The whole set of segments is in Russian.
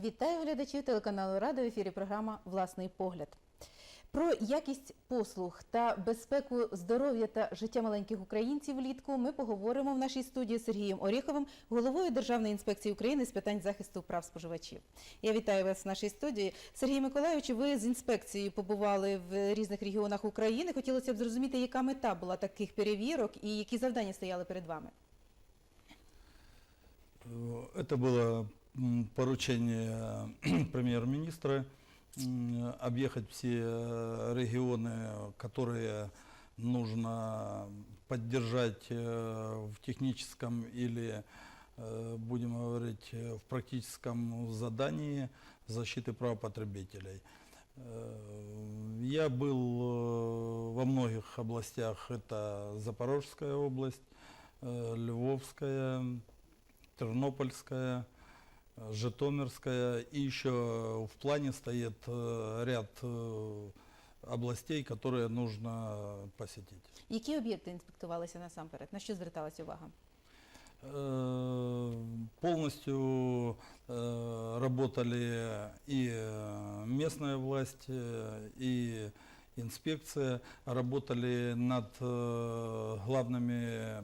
Вітаю глядачів телеканалу Рада в ефірі програма Власний погляд. Про якість послуг та безпеку здоров'я та життя маленьких українців влітку ми поговоримо в нашій студії з Сергієм Оріховим, головою Державної інспекції України з питань захисту прав споживачів. Я вітаю вас в нашій студії. Сергій Миколайович, ви з інспекцією побували в різних регіонах України. Хотілося б зрозуміти, яка мета була таких перевірок і які завдання стояли перед вами. Э, Это было м, поручение премьер-министра м, объехать все э, регионы, которые нужно поддержать э, в техническом или, э, будем говорить, э, в практическом задании защиты прав потребителей. Э, Я был э, во многих областях, это Запорожская область, э, Львовская, Тернопольская, э, Житомирская. И еще в плане стоит э, ряд э, областей, которые нужно посетить. Які об'єкти інспектувалися насамперед? На що зверталася увага? Э, Полностью э, работали и э, местная власть, э, и инспекция, работали над э, главными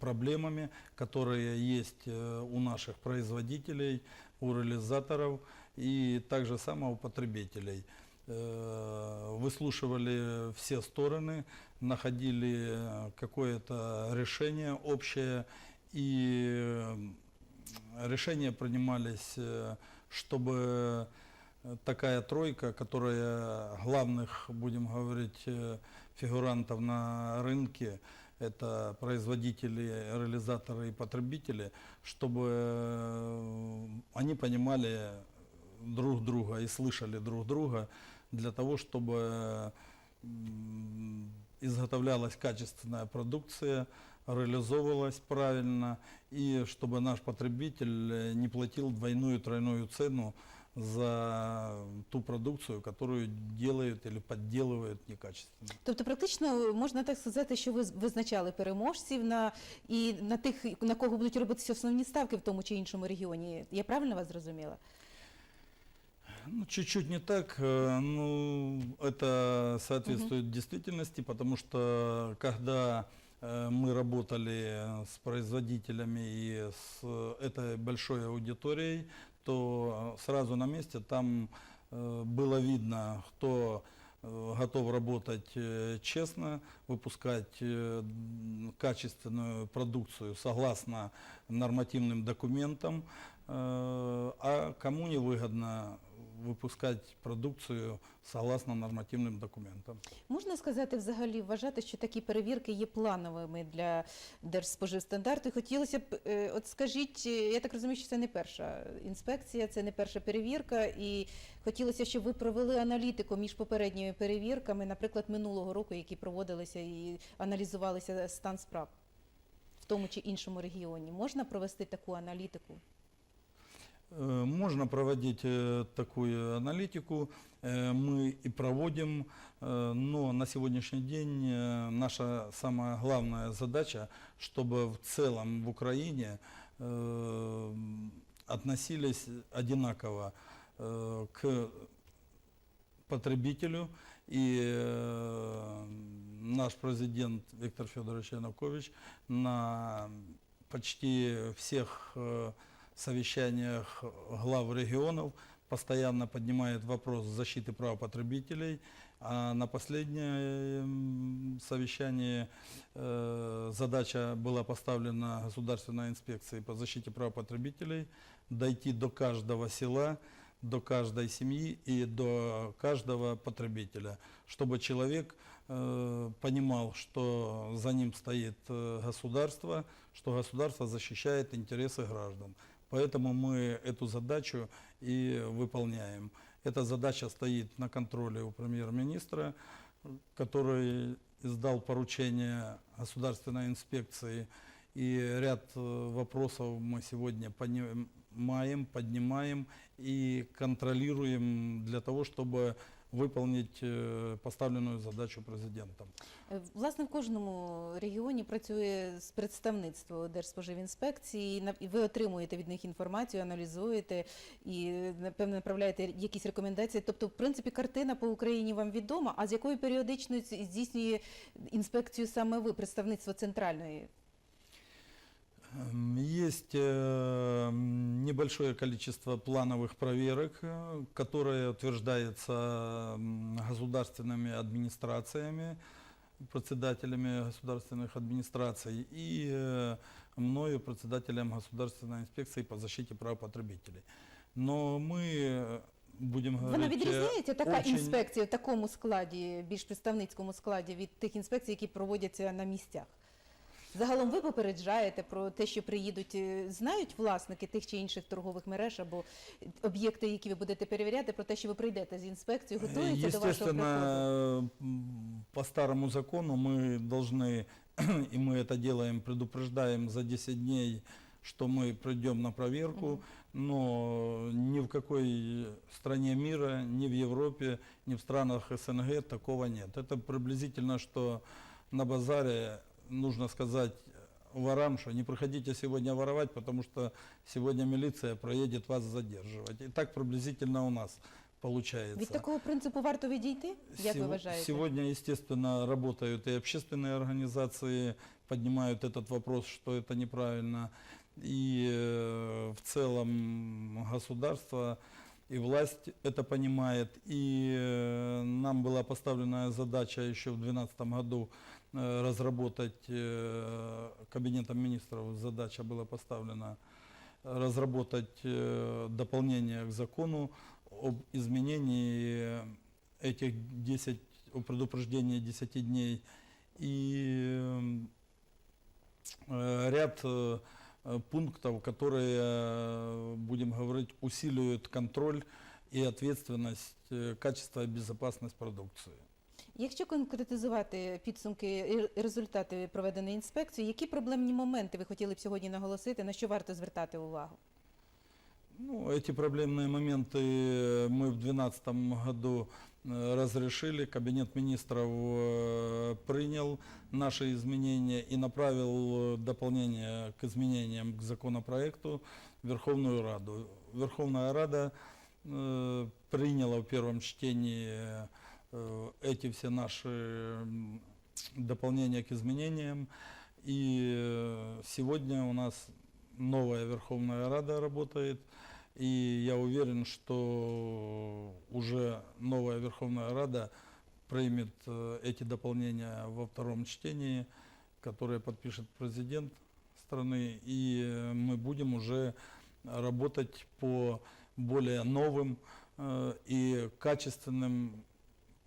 проблемами, которые есть э, у наших производителей, у реализаторов и также само у потребителей. Э, Выслушивали все стороны, находили э, какое-то решение общее и решения принимались, чтобы такая тройка, которая главных, будем говорить, фигурантов на рынке, это производители, реализаторы и потребители, чтобы э, они понимали друг друга и слышали друг друга для того, чтобы изготовлялась качественная продукция, реализовывалась правильно, и чтобы наш потребитель не платил двойную, тройную цену за ту продукцию, которую делают или подделывают некачественно. Тобто, практично можна так сказати, що ви з- визначали переможців на і на тих, на кого будуть робитися основні ставки в тому чи іншому регіоні. Я правильно вас зрозуміла? Ну, чуть-чуть не так, э, ну, это соответствует действительности, потому что когда э, мы работали с производителями и с этой большой аудиторией, то сразу на месте там э, было видно, кто э, готов работать э, честно, выпускать э, качественную продукцию согласно нормативным документам, э, а кому невыгодно выпускать продукцию согласно нормативным документам. Можна сказати, взагалі вважати, що такі перевірки є плановими для Держспоживстандарту. Хотілося б, е, от скажіть, е, я так розумію, що це не перша інспекція, це не перша перевірка, і хотілося, щоб ви провели аналітику між попередніми перевірками, наприклад, минулого року, які проводилися і аналізувалися стан справ в тому чи іншому регіоні. Можна провести таку аналітику? Э, Можно проводить э, такую аналитику, э, мы и проводим, но на сегодняшний день наша самая главная задача, чтобы в целом в Украине относились одинаково к потребителю. И наш президент Виктор Федорович Янукович на почти всех совещаниях глав регионов постоянно поднимает вопрос защиты прав потребителей. А на последнем совещании э, задача была поставлена Государственной инспекции по защите прав потребителей дойти до каждого села, до каждой семьи и до каждого потребителя, чтобы человек э, понимал, что за ним стоит э, государство, что государство защищает интересы граждан. Поэтому мы эту задачу и выполняем. Эта задача стоит на контроле у премьер-министра, который издал поручение государственной инспекции. И ряд э, вопросов мы сегодня понимаем, поднимаем и контролируем для того, чтобы выполнить э, поставленную задачу президентом. Е, Власне, в кожному регіоні працює з представництво Держспоживінспекції, і ви отримуєте від них інформацію, аналізуєте і, напевно, направляєте якісь рекомендації. Тобто, в принципі, картина по Україні вам відома, а з якою періодичністю здійснює інспекцію саме ви, представництво центральної? Эм, Есть э, м, небольшое количество плановых проверок, э, которые утверждаются м, государственными администрациями, председателями государственных администраций и э, мною, председателем Государственной инспекции по защите прав потребителей. Но мы э, будем говорить... Вона э, відрізняється така очень- інспекція в такому складі, більш представницькому складі від тих інспекцій, які проводяться на місцях? Загалом ви попереджаєте про те, що приїдуть, е, знають власники тих чи інших торгових мереж або об'єкти, які ви будете перевіряти, про те, що ви прийдете з інспекцією, готуються до вашого приходу? Естественно, м, по старому закону мы должны, и мы это делаем, предупреждаем за 10 дней, что мы придем на проверку, Мгм. но ни в какой стране мира, ни в Европе, ни в странах СНГ такого нет. Это приблизительно, что на базаре нужно сказать ворам, что не приходите сегодня воровать, потому что сегодня милиция проедет вас задерживать. И так приблизительно у нас получается. Від такого принципу варто відійти? Як ви Сего- вважаєте? Сегодня, естественно, работают и общественные организации, поднимают этот вопрос, что это неправильно. И э, в целом государство и власть это понимает. И э, нам была поставлена задача еще в 2012 году э, разработать, э, кабинетом министров задача была поставлена разработать э, дополнение к закону об изменении этих 10, о предупреждении 10 дней и э, ряд э, э, пунктов, которые, э, будем говорить, усиливают контроль и ответственность, э, качество и безопасность продукции. Якщо конкретизувати підсумки і результати проведеної інспекції, які проблемні моменти ви хотіли б сьогодні наголосити, на що варто звертати увагу? Ну, эти проблемные моменты мы в 2012 году э, разрешили. Кабинет министров э, принял наши изменения и направил э, дополнение к изменениям к законопроекту в Верховную Раду. Верховная Рада э, приняла в первом чтении э, эти все наши дополнения к изменениям. И э, сегодня у нас новая Верховная Рада работает. И я уверен, что уже новая Верховная Рада примет э, эти дополнения во втором чтении, которые подпишет президент страны, и э, мы будем уже работать по более новым э, и качественным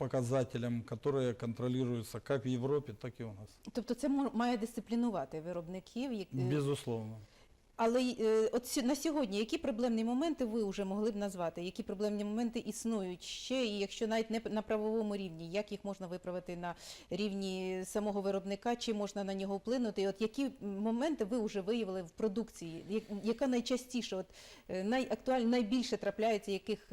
показателям, которые контролируются как в Европе, так и у нас. Тобто це має дисциплінувати виробників. як- е, Безусловно. Але е, от на сьогодні які проблемні моменти ви вже могли б назвати? Які проблемні моменти існують ще, і якщо навіть не на правовому рівні, як їх можна виправити на рівні самого виробника, чи можна на нього вплинути? І от які моменти ви вже виявили в продукції? Яка найчастіше, от е, найбільше трапляється яких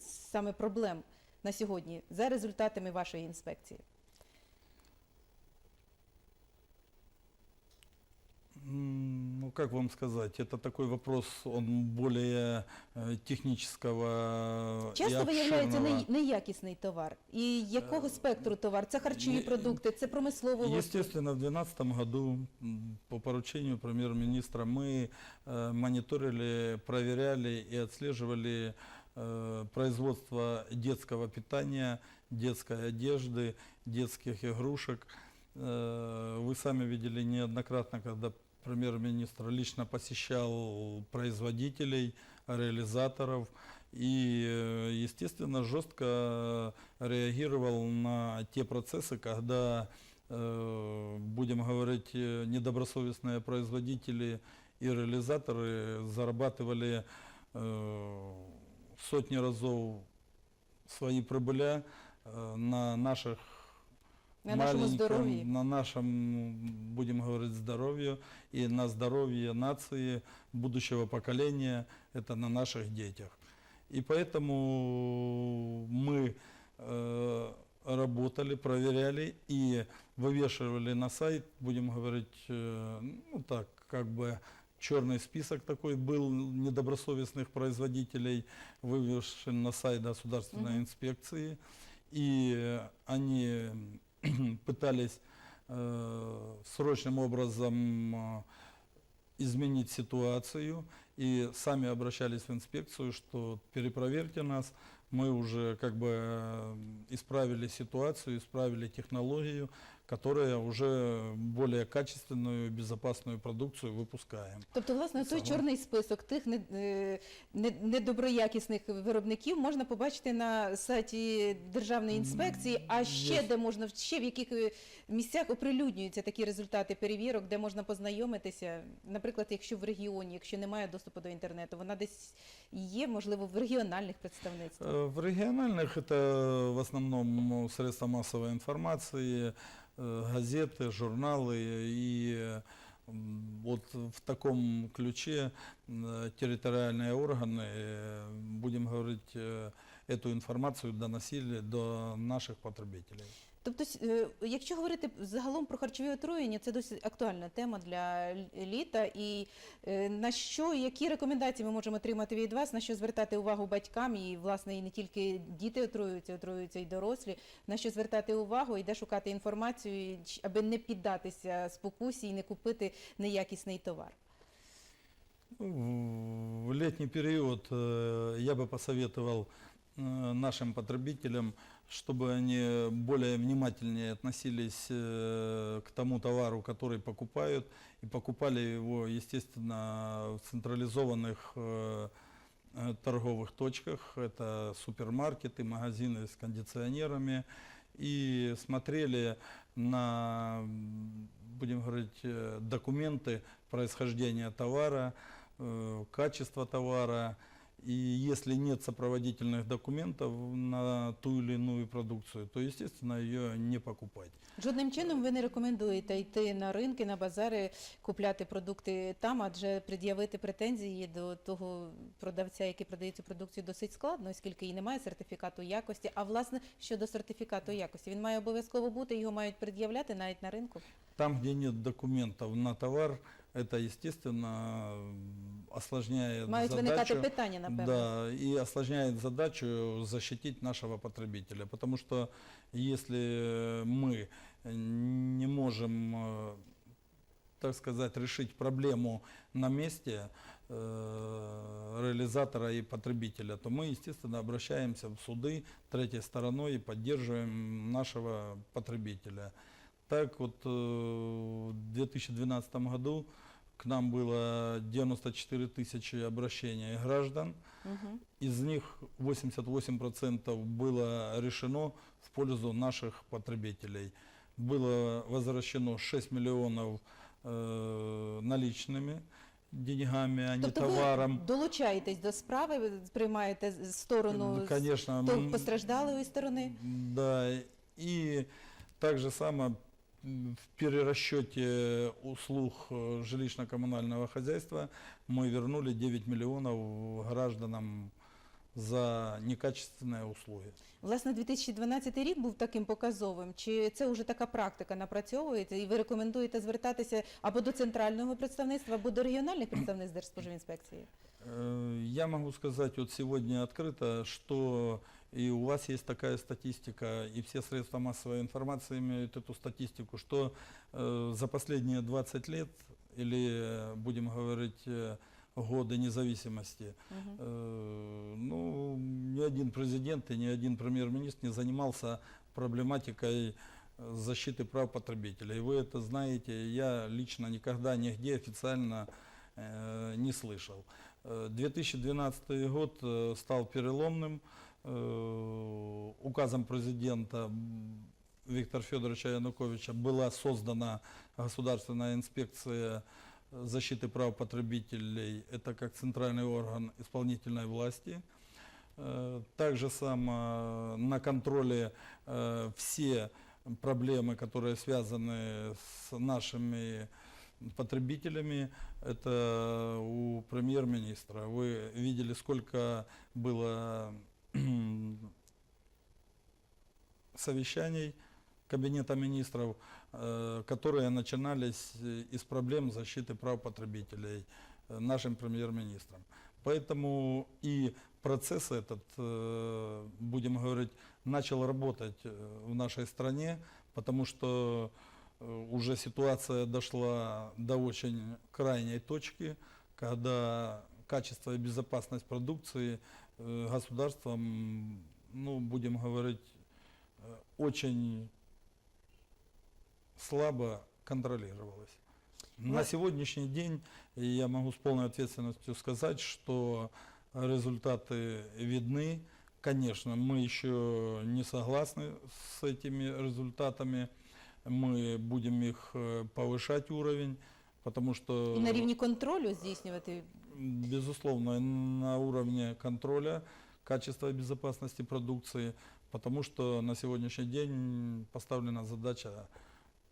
саме проблем на сьогодні за результатами вашої інспекції? М, Ну, как вам сказать, это такой вопрос, он более э, технического и Часто виявляється обширного. не- неякісний товар. І якого Е, спектру товар? Це харчові є- продукти, це промислового Естественно, в 2012 году м, по поручению премьер-министра мы э, мониторили, проверяли и отслеживали э, производство детского питания, детской одежды, детских игрушек. Э, вы сами видели неоднократно, когда премьер-министр лично посещал производителей, реализаторов и, э, естественно, жестко реагировал на те процессы, когда э, будем говорить, э, недобросовестные производители и реализаторы зарабатывали сотни разов свои прибыля на наших На нашому здоров'ї. на нашем, будем говорить, здоровье и на здоровье нации, будущего поколения, это на наших детях. И поэтому мы э, работали, проверяли и вывешивали на сайт, будем говорить, э, ну так, как бы черный список такой был недобросовестных производителей, вывешен на сайт государственной Мгм. инспекции. И они пытались э, срочным образом э, изменить ситуацию и сами обращались в инспекцию, что перепроверьте нас, мы уже как бы э, исправили ситуацию, исправили технологию, которая уже более качественную, безопасную продукцию выпускаем. Тобто, власне, той Саме. чорний список тих не- е, не- недоброякісних виробників можна побачити на сайті Державної інспекції, а ще Є. де можна ще в яких е, місцях оприлюднюються такі результати перевірок, де можна познайомитися. Наприклад, якщо в регіоні, якщо немає доступу до інтернету, вона десь є, можливо, в регіональних представництвах. Э, В региональных это в основном ну, средства массовой информации, э, газеты, журналы и э, м, вот в таком ключе м, территориальные органы, э, будем говорить, э, эту информацию доносили до наших потребителей. Тобто, с- е, якщо говорити загалом про харчові отруєння, це досить актуальна тема для л- літа. І е, на що, які рекомендації ми можемо отримати від вас, на що звертати увагу батькам, і власне і не тільки діти отруюються, отруюються і дорослі, на що звертати увагу і де шукати інформацію, і ч- аби не піддатися спокусі і не купити неякісний товар. Ну, В летний период э, я бы посоветовал э, Нашим потребителям, чтобы они более внимательнее относились э, к тому товару, который покупают, и покупали его, естественно, в централизованных э, э, торговых точках. Это супермаркеты, магазины с кондиционерами. И смотрели на, будем говорить, э, документы происхождения товара, э, качество товара. И если нет сопроводительных документов на ту или иную продукцию, то, естественно, ее не покупать. Жодним чином ви не рекомендуєте йти на ринки, на базари, купляти продукти там, адже пред'явити претензії до того продавця, який продає цю продукцію, досить складно, оскільки і немає сертифікату якості. А власне щодо сертифікату якості, він має обов'язково бути, його мають пред'являти навіть на ринку. Там, где нет документов на товар, это, естественно, осложняет Мають виникати задачу. питання, напевно. Да, и осложняет задачу защитить нашего потребителя. Потому что если мы не можем, э, так сказать, решить проблему на месте э, реализатора и потребителя, то мы, естественно, обращаемся в суды третьей стороной и поддерживаем нашего потребителя. Так вот, э, в 2012 году к нам было 94 тысячи обращений граждан. Мгм. Из них 88% было решено в пользу наших потребителей. Было возвращено 6 миллионов э, наличными деньгами, а не Тобто товаром. ви долучаєтесь до справи, ви приймаєте з- сторону з Конечно, того м, постраждалої сторони. Да, и также само м, в перерасчете услуг э, жилищно-коммунального хозяйства мы вернули 9 миллионов гражданам за некачественные услуги. Власне, 2012 рік був таким показовим. Чи це вже така практика напрацьовується, і ви рекомендуєте звертатися або до центрального представництва, або до регіональних представництв Держспоживінспекції? Э, Я могу сказать вот сегодня открыто, что И у вас есть такая статистика, и все средства массовой информации имеют эту статистику, что э, за последние 20 лет, или, э, будем говорить, э, годы независимости, Мгм. Э, Ну, ни один президент и ни один премьер-министр не занимался проблематикой э, защиты прав потребителей. Вы это знаете, я лично никогда нигде официально э, не слышал. Э, 2012 год стал переломным. Э, Указом президента Виктора Федоровича Януковича была создана государственная инспекция защиты прав потребителей, это как центральный орган исполнительной власти. Э, Также само на контроле э, все проблемы, которые связаны с нашими потребителями, это у премьер-министра. Вы видели, сколько было совещаний Кабинета министров, э, которые начинались из проблем защиты прав потребителей э, нашим премьер-министром. Поэтому и процесс этот, э, будем говорить, начал работать в нашей стране, потому что уже ситуация дошла до очень крайней точки, когда качество и безопасность продукции государством, ну, будем говорить, э, очень слабо контролировалось. На Ну- сегодняшний день я могу с полной ответственностью сказать, что результаты видны. Конечно, мы еще не согласны с этими результатами. Мы будем их э, повышать уровень, потому что... І на рівні контролю здійснювати Безусловно, на уровне контроля качества и безопасности продукции, потому что на сегодняшний день поставлена задача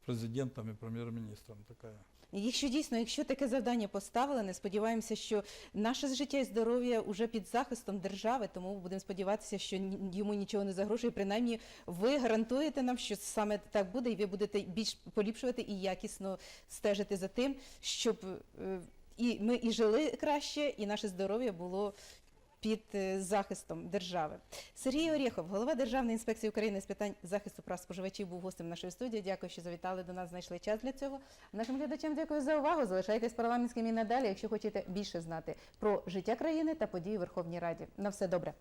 президентом и премьер-министром такая. Якщо дійсно, якщо таке завдання поставлене, сподіваємося, що наше життя і здоров'я вже під захистом держави, тому будемо сподіватися, що йому нічого не загрожує. Принаймні, ви гарантуєте нам, що саме так буде, і ви будете більш поліпшувати і якісно стежити за тим, щоб е, і ми і жили краще, і наше здоров'я було. Під е, захистом держави Сергій Орєхов, голова Державної інспекції України з питань захисту прав споживачів, був гостем нашої студії. Дякую, що завітали до нас, знайшли час для цього. Нашим глядачам дякую за увагу. Залишайтесь парламентськими і надалі, якщо хочете більше знати про життя країни та події в Верховній Раді. На все добре.